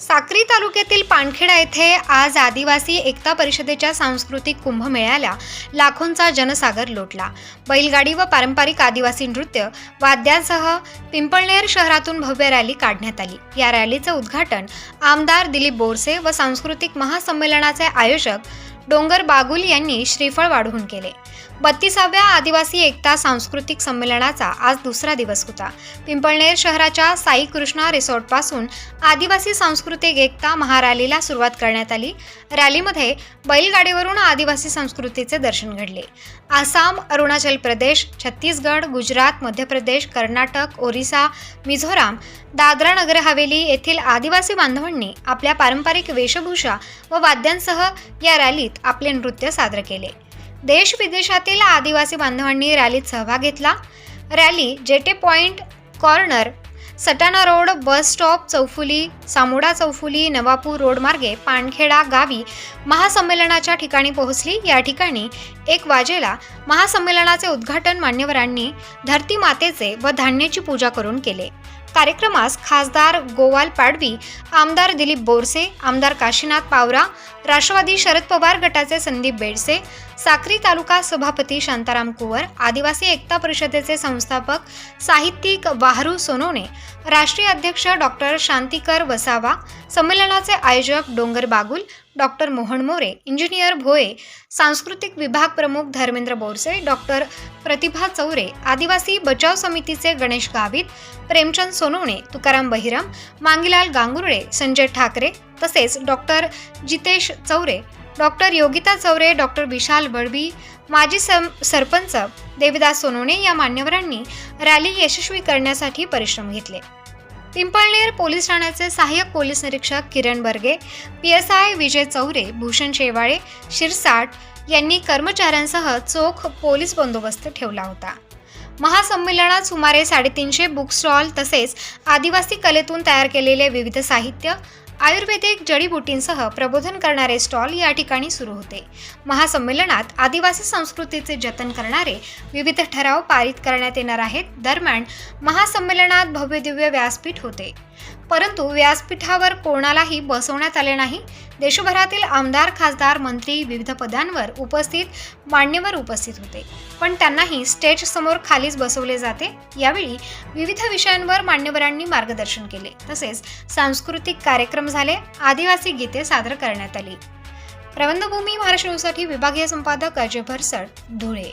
साक्री तालुक्यातील पानखेडा येथे आज आदिवासी एकता परिषदेच्या सांस्कृतिक कुंभमेळ्याला लाखोंचा जनसागर लोटला. बैलगाडी व पारंपरिक आदिवासी नृत्य वाद्यांसह पिंपळनेर शहरातून भव्य रॅली काढण्यात आली. या रॅलीचं उद्घाटन आमदार दिलीप बोरसे व सांस्कृतिक महासंमेलनाचे आयोजक डोंगर बागुल यांनी श्रीफळ वाढवून केले. बत्तीसाव्या आदिवासी एकता सांस्कृतिक संमेलनाचा आज दुसरा दिवस होता. पिंपळनेर शहराच्या साई कृष्णा रिसॉर्टपासून आदिवासी सांस्कृतिक एकता महारॅलीला सुरुवात करण्यात आली. रॅलीमध्ये बैलगाडीवरून आदिवासी संस्कृतीचे दर्शन घडले. आसाम अरुणाचल प्रदेश छत्तीसगड गुजरात मध्य प्रदेश कर्नाटक ओरिसा मिझोराम दादरा नगर हवेली येथील आदिवासी बांधवांनी आपल्या पारंपरिक वेशभूषा व वाद्यांसह या रॅलीत आपले नृत्य सादर केले. देश विदेशातील आदिवासी बांधवांनी रॅलीत सहभाग घेतला. Rally जेटे point corner Satana road bus stop चौफुली Samoda चौफुली नवापूर रोडमार्गे पानखेडा गावी महासंमेलनाच्या ठिकाणी पोहोचली. या ठिकाणी एक वाजेला महासंमेलनाचे उद्घाटन मान्यवरांनी धरती मातेचे व धान्याची पूजा करून केले. कार्यक्रमास खासदार गोवाल पाडवी आमदार दिलीप बोरसे आमदार काशीनाथ पावरा राष्ट्रवादी शरद पवार गटाचे संदीप बेडसे साक्री तालुका सभापती शांताराम कुवर आदिवासी एकता परिषदेचे संस्थापक साहित्यिक वाहरू सोनवणे राष्ट्रीय अध्यक्ष डॉक्टर शांतिकर वसावा संमेलनाचे आयोजक डोंगर बागुल डॉक्टर मोहन मोरे इंजिनियर भोये सांस्कृतिक विभाग प्रमुख धर्मेंद्र बोरसे डॉक्टर प्रतिभा चौरे आदिवासी बचाव समितीचे गणेश गावित प्रेमचंद सोनवणे तुकाराम बहिराम मांगीलाल गांगुर्डे संजय ठाकरे तसेच doctor Jitesh Chaure doctor Yogita Chaure doctor Vishal Balbi माजी सम सरपंच देविदास सोनवणे या मान्यवरांनी रॅली यशस्वी करण्यासाठी परिश्रम घेतले. पिंपळनेर पोलीस ठाण्याचे सहाय्यक पोलीस निरीक्षक Kiran Barge P S I Vijay Chaure Bhushan Shewale Shirsat यांनी कर्मचाऱ्यांसह चोख पोलीस बंदोबस्त ठेवला होता. महासंमेलनात सुमारे साडेतीनशे बुक स्टॉल तसेच आदिवासी कलेतून तयार केलेले विविध साहित्य आयुर्वेदिक जडीबुटींसह प्रबोधन करणारे स्टॉल या ठिकाणी सुरू होते. महासंमेलनात आदिवासी संस्कृतीचे जतन करणारे विविध ठराव पारित करण्यात येणार आहेत. दरम्यान महासंमेलनात भव्यदिव्य व्यासपीठ होते. परंतु व्यासपीठावर कोणालाही बसवण्यात आले नाही. देशभरातील आमदार खासदार मंत्री विविध पदांवर उपस्थित मान्यवर उपस्थित होते. पण त्यांनाही स्टेज समोर खालीच बसवले जाते. यावेळी विविध विषयांवर मान्यवरांनी मार्गदर्शन केले. तसेच सांस्कृतिक कार्यक्रम झाले. आदिवासी गीते सादर करण्यात आली. प्रबंधभूमी महाराष्ट्र विभागीय संपादक अजय भरसड धुळे.